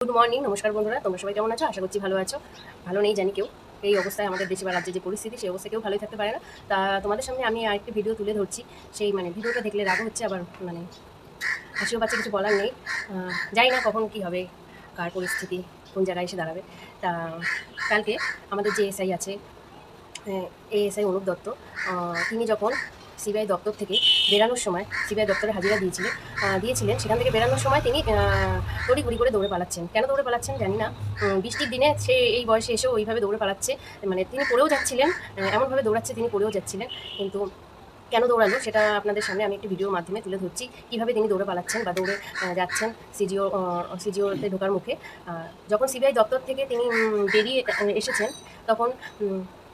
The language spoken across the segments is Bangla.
গুড মর্নিং নমস্কার বন্ধুরা। তোমরা সবাই কেমন আছো? আশা করছি ভালো আছো। ভালো নেই, জানি কেউ। এই অবস্থায় আমাদের দেশে বা রাজ্যে যে পরিস্থিতি, সেই অবস্থায় কেউ ভালোই থাকতে পারে না। তা তোমাদের সামনে আমি আরেকটি ভিডিও তুলে ধরছি। সেই মানে ভিডিওটা দেখলে রাগ হচ্ছে, আবার মানে হাসিও পাচ্ছে, কিছু বলার নেই। জানি না কখন কি হবে, কার পরিস্থিতি, কোন জায়গায় এসে দাঁড়াবে। তা কালকে আমাদের যে এসআই আছে এএসআই অনুপ দত্ত তিনি যখন সিবিআই দপ্তর থেকে বেরানোর সময় সিবিআই দপ্তরে হাজিরা দিয়েছিলেন দিয়েছিলেন। সেখান থেকে বেরানোর সময় তিনি তড়িঘড়ি করে দৌড়ে পালাচ্ছেন। কেন দৌড়ে পালাচ্ছেন জানি না। বৃষ্টির দিনে সে এই বয়সে এসেও ওইভাবে দৌড়ে পালাচ্ছে। মানে তিনি পড়েও যাচ্ছিলেন এমনভাবে দৌড়াচ্ছে তিনি পড়েও যাচ্ছিলেন। কিন্তু কেন দৌড়ালো সেটা আপনাদের সামনে আমি একটি ভিডিওর মাধ্যমে তুলে ধরছি। কীভাবে তিনি দৌড়ে পালাচ্ছেন বা দৌড়ে যাচ্ছেন সিজিও সিজিওতে ঢোকার মুখে। যখন সিবিআই দপ্তর থেকে তিনি বেরিয়ে এসেছেন, তখন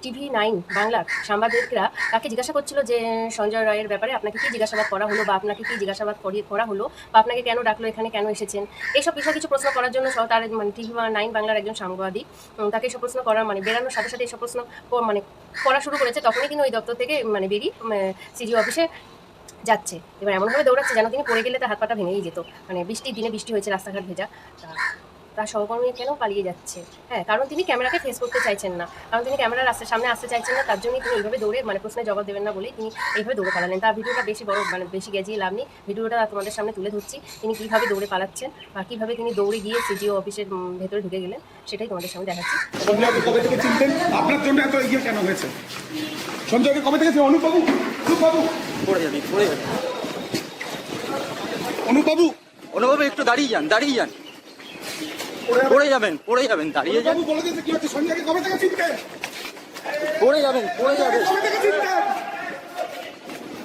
টিভি নাইন বাংলার সাংবাদিকরা তাকে জিজ্ঞাসা করছিল যে, সঞ্জয় রায়ের ব্যাপারে আপনাকে কি জিজ্ঞাসাবাদ করা হলো বা আপনাকে কি জিজ্ঞাসাবাদ করি- হলো বা আপনাকে কেন ডাকলো, এখানে কেন এসেছেন? এইসব বিষয়ে কিছু প্রশ্ন করার জন্য তার মানে টিভি নাইন বাংলার একজন সাংবাদিক তাকে এসব প্রশ্ন করার মানে বেরানোর সাথে সাথে এসব প্রশ্ন মানে করা শুরু করেছে। তখনই কিন্তু ওই দপ্তর থেকে মানে বেরিয়ে সিজি অফিসে যাচ্ছে। এবার এমনভাবে দৌড়াচ্ছে যেন তিনি পড়ে গেলে তার হাত পাটা ভেঙেই যেত। মানে বৃষ্টির দিনে বৃষ্টি হয়েছে, রাস্তাঘাট ভেজা। তার সহকর্মী কেন পালিয়ে যাচ্ছে? হ্যাঁ কারণ তিনি ক্যামেরাকে ফেস করতে চাইছেন না। কারণ তিনি ক্যামেরার রাস্তার সামনে আসতে চাইছেন না তার জন্যই তিনি এইভাবে দৌড়ে মানে প্রশ্নের জবাব দেবেন না বলেই তিনি এইভাবে দৌড়ে পালালেন। তার ভিডিওটা বেশি বড় মানে বেশি গেজিয়ে লাভ নেই। ভিডিওটা তোমাদের সামনে তুলে ধরছি তিনি কীভাবে দৌড়ে পালাচ্ছেন বা কীভাবে তিনি দৌড়ে গিয়ে সিজিও অফিসের ভেতরে ঢুকে গেলেন সেটাই তোমাদের সামনে দেখাচ্ছি। সঞ্জয়কে কবে থেকে চিনতেন? আপনার জন্য এত এগিয়ে কেন হয়েছে? সঞ্জয়কে কবে থেকে অনুপবাবু? অনুপবাবু? পড়ে যাবি পড়ে যাবি অনুপবাবু অনুভবে একটু দাঁড়িয়ে যান দাঁড়িয়ে যান। পড়ে যাবেন পড়ে যাবেন দাঁড়িয়ে যান। অনুপবাবু বলে দিয়েছে কি হচ্ছে? সঞ্জয়কে কবে থেকে চিনতেন পড়ে যাবেন পড়ে যাবেন। কবে থেকে চিনতেন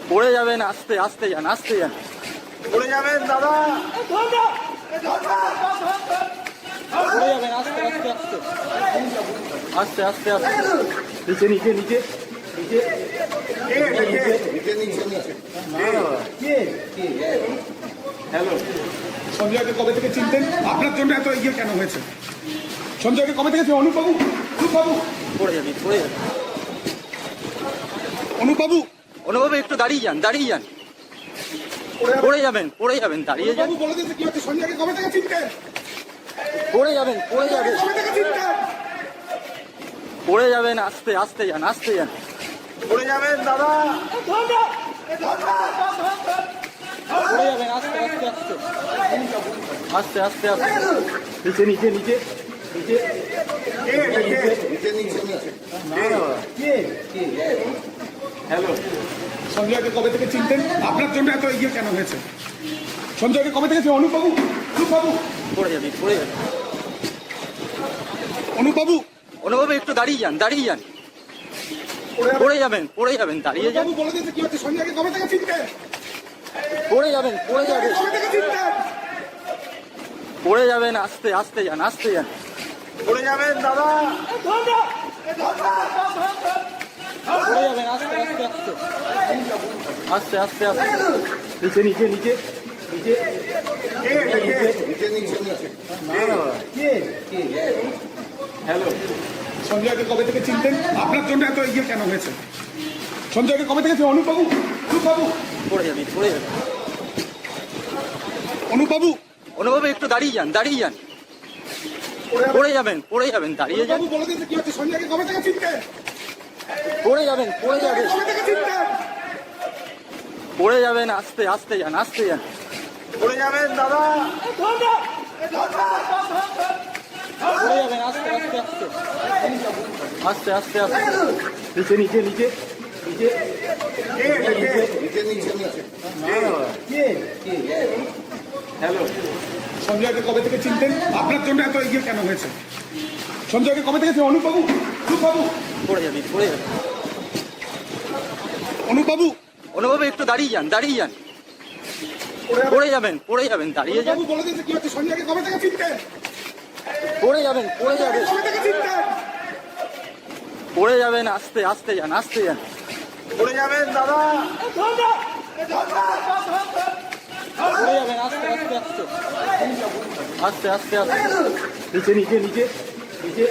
পড়ে যাবেন আস্তে আস্তে যান আস্তে যান। পড়ে যাবেন দাদা। পড়ে যাবেন আস্তে আস্তে আস্তে। আস্তে আস্তে আস্তে। নিচে নিচে নিচে হ্যালো। সঞ্জয়কে কবে থেকে চিনতেন? আপনার জন্য এত এগিয়ে কেন হয়েছে? সঞ্জয়কে কবে থেকে? অনুপবাবু অনুপবাবু। পড়ে যাবি পড়ে যাবি। অনুপবাবু। অনুভবে একটু দাঁড়িয়ে যান দাঁড়িয়ে যান। পড়ে যাবেন। পড়ে যাবেন দাঁড়িয়ে যান। অনুপবাবু বলে দিয়েছে কি হচ্ছে সঞ্জয়কে কবে থেকে চিনতেন? পড়ে যাবেন পড়ে যাবেন। কবে থেকে চিনতেন? পড়ে যাবেন আস্তে আস্তে যান আস্তে যান। পড়ে যাবেন দাদা। পড়ে যাবেন আস্তে আস্তে আস্তে। আস্তে আস্তে আস্তে নিচে নিচে নিচে। হ্যালো সঞ্জয়কে কবে থেকে চিনতেন? আপনার জন্য এত এগিয়ে কেন হয়েছে? সঞ্জয়কে কবে থেকে? অনুপবাবু অনুপবাবু। পড়ে যাবি পড়ে যাবি। অনুপবাবু। একটু দাঁড়িয়ে যান দাঁড়িয়ে যান। পড়ে যাবেন পড়ে যাবেন দাঁড়িয়ে যান। অনুপবাবু বলে দিয়েছে কি হচ্ছে? সঞ্জয়কে কবে থেকে চিনতেন? পড়ে যাবেন পড়ে যাবেন। কবে থেকে চিনতেন পড়ে যাবেন আস্তে আস্তে যান আস্তে যান। পড়ে যাবেন দাদা। পড়ে যাবেন আস্তে আস্তে আস্তে। আস্তে আস্তে আস্তে। নিচে নিচে নিচে নিচে। হ্যালো। সঞ্জয়কে কবে থেকে চিনতেন? আপনার জন্য এত ইয়ে কেন হয়েছে? সঞ্জয়কে কবে থেকে চিনেন? অনুপবাবু অনুপবাবু। পড়ে যাবি পড়ে যাবি। অনুপবাবু অনুভবে একটু দাঁড়িয়ে যান দাঁড়িয়ে যান। পড়ে যাবেন পড়ে যাবেন দাঁড়িয়ে যান। পড়ে যাবেন পড়ে যাবেন। পড়ে যাবেন আস্তে আস্তে যান আস্তে যান। পড়ে যাবেন দাদা। পড়ে যাবেন আস্তে আস্তে আস্তে। আস্তে আস্তে আস্তে। নিচে নিচে নিচে। সঞ্জয়কে কবে থেকে চিনতেন? আপনার জন্য এত এগিয়ে কেন হয়েছে? সঞ্জয়কে কবে থেকে চিনেন? অনুপবাবু অনুপবাবু। পড়ে যাবি পড়ে যাবি। অনুপবাবু। অনুভবে একটু দাঁড়িয়ে যান দাঁড়িয়ে যান। পড়ে যাবেন? পড়ে যাবেন দাঁড়িয়ে যান। অনুপবাবু বলে দিয়েছে কি হচ্ছে সঞ্জয়কে কবে থেকে চিনতেন? পড়ে যাবেন পড়ে যাবেন। পড়ে যাবেন আস্তে আস্তে যান আস্তে যান। পড়ে যাবেন দাদা। পড়ে যাবেন আস্তে আস্তে আস্তে। আস্তে আস্তে আস্তে। নিচে নিচে নিচে নিচে।